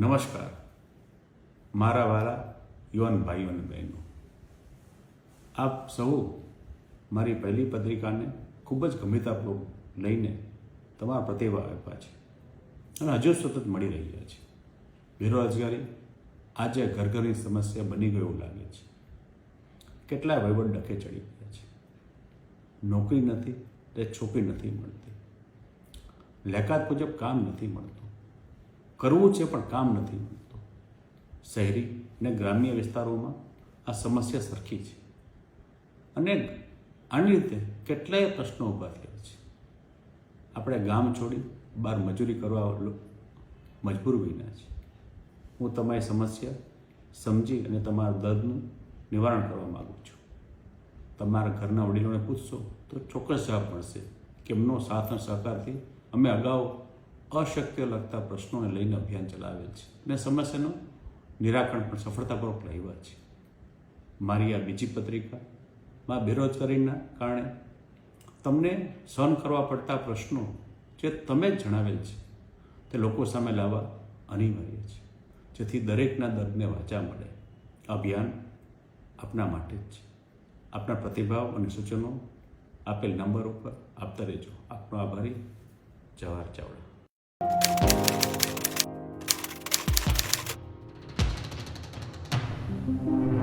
નમસ્કાર. મારા વાલા યુવાન ભાઈઓ અને બહેનો. આપ સૌ મારી પહેલી પત્રિકાને ખૂબ જ ગંભીરતાપૂર્વક લઈને તમારા પ્રતિભાવ આપ્યા છે અને હજુ સતત મળી રહ્યા છે. બેરોજગારી આજે ઘર ઘરની સમસ્યા બની ગયું લાગે છે. કેટલાય વહીવટ ડખે ચડી ગયા છે. નોકરી નથી તે છોકરી નથી મળતી. લેકાત મુજબ કામ નથી મળતું. કરવું છે પણ કામ નથી. મળતું શહેરી અને ગ્રામ્ય વિસ્તારોમાં આ સમસ્યા સરખી છે. અને આની રીતે કેટલાય પ્રશ્નો ઊભા થયા છે. આપણે ગામ છોડી બહાર મજૂરી કરવા મજબૂર બન્યા છે. હું તમારી સમસ્યા સમજી અને તમારા દર્દનું નિવારણ કરવા માગું છું. તમારા ઘરના વડીલોને પૂછશો તો ચોક્કસ જવાબ મળશે. કે એમનો સાથ અને સહકારથી અમે અગાઉ અશક્ય લગતા પ્રશ્નોને લઈને અભિયાન ચલાવેલ છે. અને સમસ્યાનું નિરાકરણ પણ સફળતાપૂર્વક લાવ્યા છે. મારી આ બીજી પત્રિકામાં બેરોજગારીના કારણે તમને સહન કરવા પડતા પ્રશ્નો જે તમે જ જણાવેલ છે, તે લોકો સામે લાવવા અનિવાર્ય છે. જેથી દરેકના દર્દને વાચા મળે. અભિયાન આપના માટે જ છે. આપના પ્રતિભાવ અને સૂચનો આપેલ નંબર ઉપર આપતા રહેજો. આપનો આભારી. જવાહર ચાવડા. Thank you